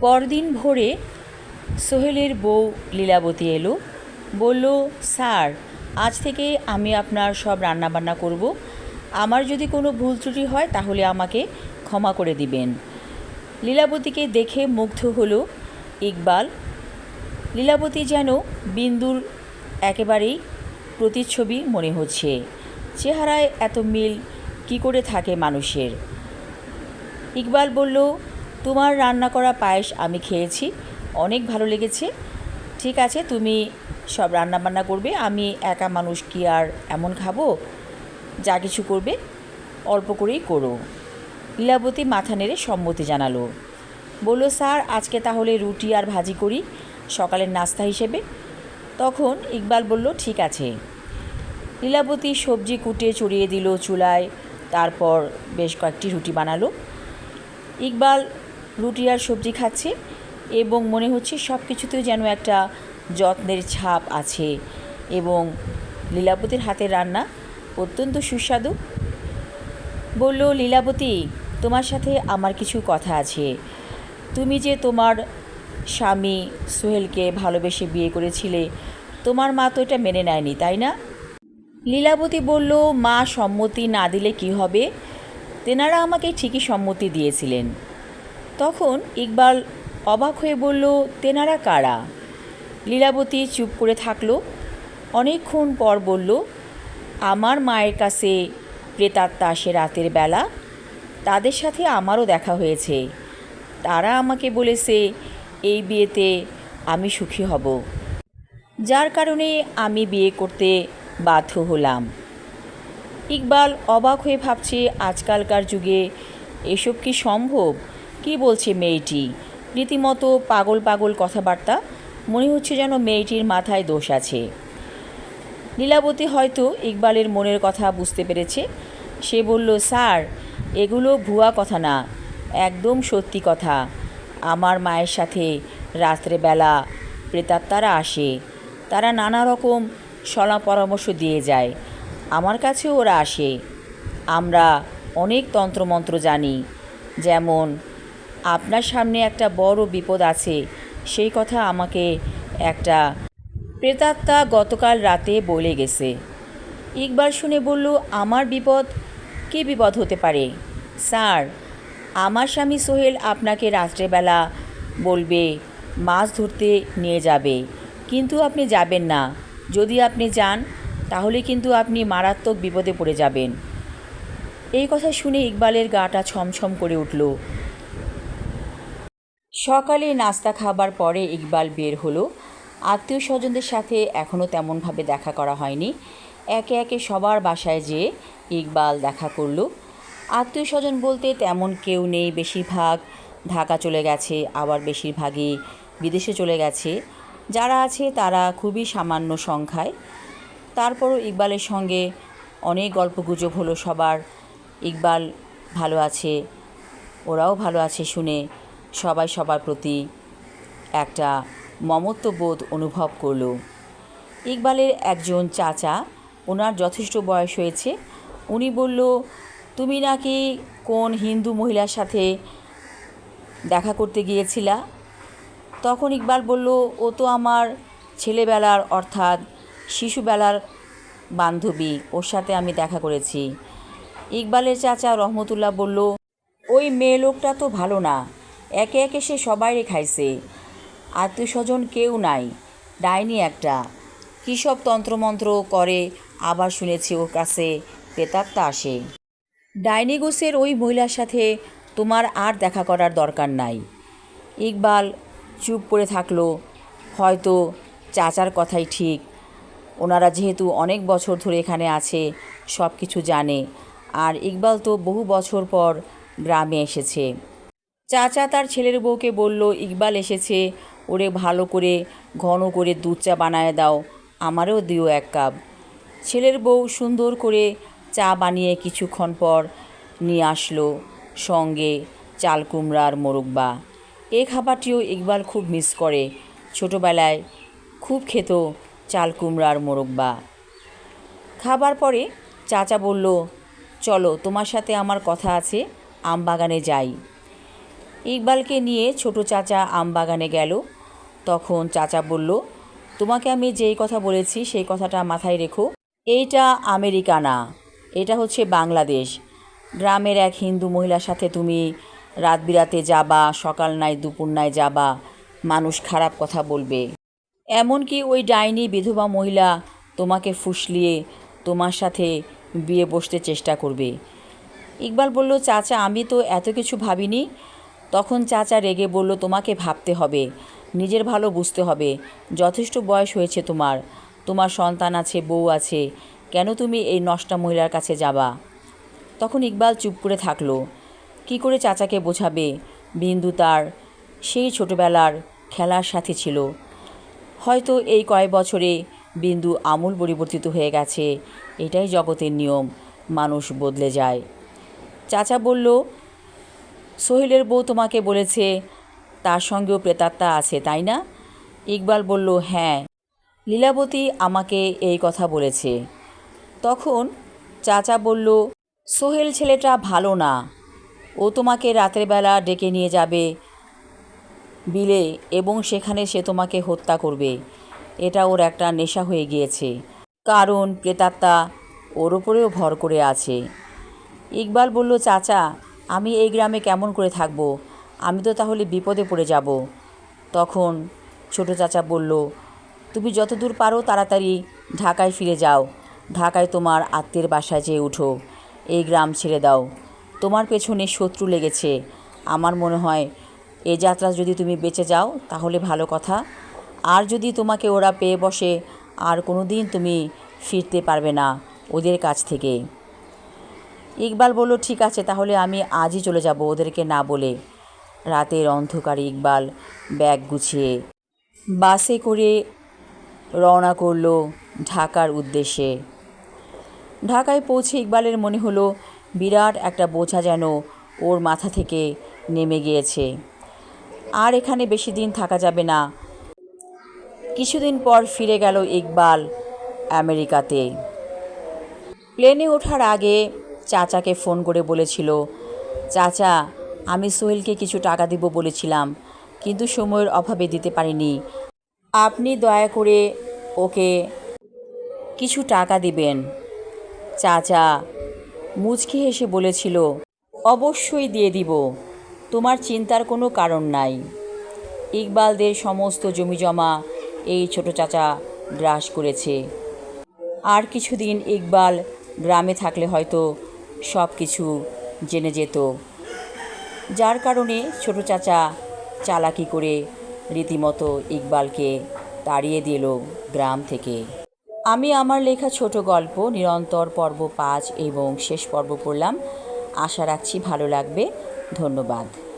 পরদিন ভোরে সোহেলের বউ লীলাবতী এলো। বলল, স্যার, আজ থেকে আমি আপনার সব রান্নাবান্না করব। আমার যদি কোনো ভুল ত্রুটি হয়, তাহলে আমাকে ক্ষমা করে দিবেন। লীলাবতীকে দেখে মুগ্ধ হলো ইকবাল। লীলাবতী যেন বিন্দুর একেবারেই প্রতিচ্ছবি মনে হচ্ছে। চেহারায় এত মিল কি করে থাকে মানুষের? ইকবাল বলল তোমার রান্না করা পায়েস আমি খেয়েছি। অনেক ভালো লেগেছে। ঠিক আছে, তুমি সব রান্না বান্না করবে। আমি একা মানুষ কি আর এমন খাব? যা কিছু করবে, অল্প করেই করো। লীলাবতী মাথা নেড়ে সম্মতি জানালো। বলল, স্যার, আজকে তাহলে রুটি আর ভাজি করি সকালের নাস্তা হিসেবে। তখন ইকবাল বলল, ঠিক আছে। লীলাবতী সবজি কুটে চড়িয়ে দিল চুলায়। তারপর বেশ কয়েকটি রুটি বানালো। ইকবাল রুটি আর সবজি খাচ্ছে এবং মনে হচ্ছে সব কিছুতেও যেন একটা যত্নের ছাপ আছে এবং লীলাবতীর হাতের রান্না অত্যন্ত সুস্বাদু। বলল, লীলাবতী, তোমার সাথে আমার কিছু কথা আছে। তুমি যে তোমার স্বামী সোহেলকে ভালোবেসে বিয়ে করেছিলে, তোমার মা তো এটা মেনে নেয়নি, তাই না? লীলাবতী বলল, মা সম্মতি না দিলে কি হবে? তেনারা আমাকে ঠিকই সম্মতি দিয়েছিলেন। তখন ইকবাল অবাক হয়ে বলল, তেনারা কারা? লীলাবতী চুপ করে থাকল। অনেকক্ষণ পর বলল, আমার মায়ের কাছে প্রেতাত্মা আসে রাতের বেলা। তাদের সাথে আমারও দেখা হয়েছে। তারা আমাকে বলেছে, এই বিয়েতে আমি সুখী হব। যার কারণে আমি বিয়ে করতে বাধ্য হলাম। ইকবাল অবাক হয়ে ভাবছে, আজকালকার যুগে এসব কি সম্ভব? কি বলছে মেয়েটি? রীতিমতো পাগল পাগল কথাবার্তা? মনে হচ্ছে যেন মেয়েটির মাথায় দোষ আছে। লীলাবতী হয়তো ইকবালের মনের কথা বুঝতে পেরেছে। সে বলল, স্যার, এগুলো ভুয়া কথা না, একদম সত্যি কথা। আমার মায়ের সাথে রাত্রেবেলা প্রেতাত্মারা আসে। তারা নানা রকম সলা পরামর্শ দিয়ে যায়। আমার কাছেও ওরা আসে। আমরা অনেক তন্ত্রমন্ত্র জানি, যেমন আপনার সামনে একটা বড় বিপদ আছে। সেই কথা আমাকে একটা প্রেতাত্মা গতকাল রাতে বলে গেছে। ইকবাল শুনে বলল, আমার বিপদ কী বিপদ হতে পারে? স্যার, আমার স্বামী সোহেল আপনাকে রাত্রেবেলা বলবে, মাছ ধরতে নিয়ে যাবে। কিন্তু আপনি যাবেন না। যদি আপনি যান, তাহলে কিন্তু আপনি মারাত্মক বিপদে পড়ে যাবেন। এই কথা শুনে ইকবালের গাটা ছমছম করে উঠল। সকালে নাস্তা খাবার পরে ইকবাল বের হলো। আত্মীয় স্বজনদের সাথে এখনও তেমনভাবে দেখা করা হয়নি। একে একে সবার বাসায় যেয়ে ইকবাল দেখা করল। আত্মীয় স্বজন বলতে তেমন কেউ নেই বেশিরভাগ। ঢাকা চলে গেছে, আবার বেশিরভাগই বিদেশে চলে গেছে। যারা আছে তারা খুবই সামান্য সংখ্যায়। তারপরও ইকবালের সঙ্গে অনেক গল্পগুজব হলো সবার। ইকবাল ভালো আছে, ওরাও ভালো আছে শুনে সবাই সবার প্রতি একটা মমত্ববোধ অনুভব করল। ইকবালের একজন চাচা, ওনার যথেষ্ট বয়স হয়েছে। উনি বলল, তুমি নাকি কোন হিন্দু মহিলার সাথে দেখা করতে গিয়েছিলা? তখন ইকবাল বলল, ও তো আমার ছেলেবেলার, অর্থাৎ শিশুবেলার বান্ধবী, ওর সাথে আমি দেখা করেছি। ইকবালের চাচা রহমতুল্লাহ বলল, ওই মেয়ে লোকটা তো ভালো না। একে একে সে সবাইরে খাইছে। আত্মীয় স্বজন কেউ নাই, ডাইনি একটা। কী সব তন্ত্রমন্ত্র করে, আবার শুনেছি ওর কাছে প্রেতাত্মা আসে। ডাইনি গোসের ওই মহিলার সাথে তোমার আর দেখা করার দরকার নাই। ইকবাল চুপ করে থাকল, হয়তো চাচার কথাই ঠিক। ওনারা যেহেতু অনেক বছর ধরে এখানে আছে সব কিছু জানে। আর ইকবাল তো বহু বছর পর গ্রামে এসেছে। চাচা তার ছেলের বউকে বলল, ইকবাল এসেছে, ওরে ভালো করে ঘন করে দুধ চা বানায় দাও, আমারও দিও এক কাপ। ছেলের বউ সুন্দর করে চা বানিয়ে কিছুক্ষণ পর নিয়ে আসলো সঙ্গে চাল কুমড়ার মোরব্বা এই খাবারটিও ইকবাল খুব মিস করে। ছোটোবেলায় খুব খেত চাল কুমড়ার মোরব্বা খাবার পরে চাচা বলল, চলো, তোমার সাথে আমার কথা আছে আম বাগানে যাই। ইকবালকে নিয়ে ছোট চাচা আম বাগানে গেল। তখন চাচা বলল, তোমাকে আমি যেই কথা বলেছি সেই কথাটা মাথায় রেখো। এইটা আমেরিকা না এটা হচ্ছে বাংলাদেশ। গ্রামের এক হিন্দু মহিলার সাথে তুমি রাত বিরাতে যাবা, সকাল নাই দুপুর নাই যাবা, মানুষ খারাপ কথা বলবে। এমনকি ওই ডাইনি বিধবা মহিলা তোমাকে ফুসলিয়ে তোমার সাথে বিয়ে বসতে চেষ্টা করবে। ইকবাল বলল, চাচা, আমি তো এত কিছু ভাবিনি। তখন চাচা রেগে বলল, তোমাকে ভাবতে হবে, নিজের ভালো বুঝতে হবে। যথেষ্ট বয়স হয়েছে তোমার তোমার সন্তান আছে, বউ আছে, কেন তুমি এই নষ্টা মহিলার কাছে যাবা? তখন ইকবাল চুপ করে থাকল। কি করে চাচাকে বোঝাবে? বিন্দু তার, সেই ছোটবেলার খেলার সাথে ছিল। হয়তো এই কয়েক বছরে বিন্দু আমূল পরিবর্তিত হয়ে গেছে, এটাই জগতের নিয়ম, মানুষ বদলে যায়। চাচা বলল সোহেলের বউ তোমাকে বলেছে, তার সঙ্গেও প্রেতাত্মা আছে, তাই না? ইকবাল বলল হ্যাঁ। লীলাবতী আমাকে এই কথা বলেছে। তখন চাচা বলল, সোহেল ছেলেটা ভালো না। ও তোমাকে রাতের বেলা ডেকে নিয়ে যাবে বিলে এবং সেখানে সে তোমাকে হত্যা করবে। এটা ওর একটা নেশা হয়ে গিয়েছে। কারণ প্রেতাত্মা ওর ওপরেও ভর করে আছে। ইকবাল বলল, চাচা আমি এই গ্রামে কেমন করে থাকব? আমি তো তাহলে বিপদে পড়ে যাব। তখন ছোট চাচা বলল, তুমি যতদূর পারো তাড়াতাড়ি ঢাকায় ফিরে যাও। ঢাকায় তোমার আত্মীয়ের বাসায় যেয়ে উঠো। এই গ্রাম ছেড়ে দাও। তোমার পেছনে শত্রু লেগেছে। আমার মনে হয় এ যাত্রা যদি তুমি বেঁচে যাও, তাহলে ভালো কথা। আর যদি তোমাকে ওরা পেয়ে বসে, আর কোনো দিন তুমি ফিরতে পারবে না ওদের কাছ থেকে। ইকবাল বলল, ঠিক আছে, তাহলে আমি আজই চলে যাব ওদেরকে না বলে। রাতের অন্ধকারে ইকবাল ব্যাগ গুছিয়ে বাসে করে রওনা করল ঢাকার উদ্দেশ্যে। ঢাকায় পৌঁছে ইকবালের মনে হলো, বিরাট একটা বোঝা যেন ওর মাথা থেকে নেমে গিয়েছে। আর এখানে বেশি দিন থাকা যাবে না। কিছুদিন পর ফিরে গেল ইকবাল আমেরিকাতে। প্লেনে ওঠার আগে চাচাকে ফোন করে বলেছিল, চাচা, আমি সোহেলকে কিছু টাকা দিব বলেছিলাম, কিন্তু সময়ের অভাবে দিতে পারিনি। আপনি দয়া করে ওকে কিছু টাকা দিবেন। চাচা মুচকি হেসে বলেছিল, অবশ্যই দিয়ে দিব। তোমার চিন্তার কোনো কারণ নাই। ইকবালদের সমস্ত জমিজমা এই ছোট চাচা গ্রাস করেছে। আর কিছুদিন ইকবাল গ্রামে থাকলে হয়তো সব কিছু জেনে যেত। যার কারণে ছোট চাচা চালাকি করে রীতিমতো ইকবালকে তাড়িয়ে দিল গ্রাম থেকে। আমি আমার লেখা ছোট গল্প, নিরন্তর পর্ব পাঁচ এবং শেষ পর্ব পড়লাম। আশা রাখছি ভালো লাগবে। ধন্যবাদ।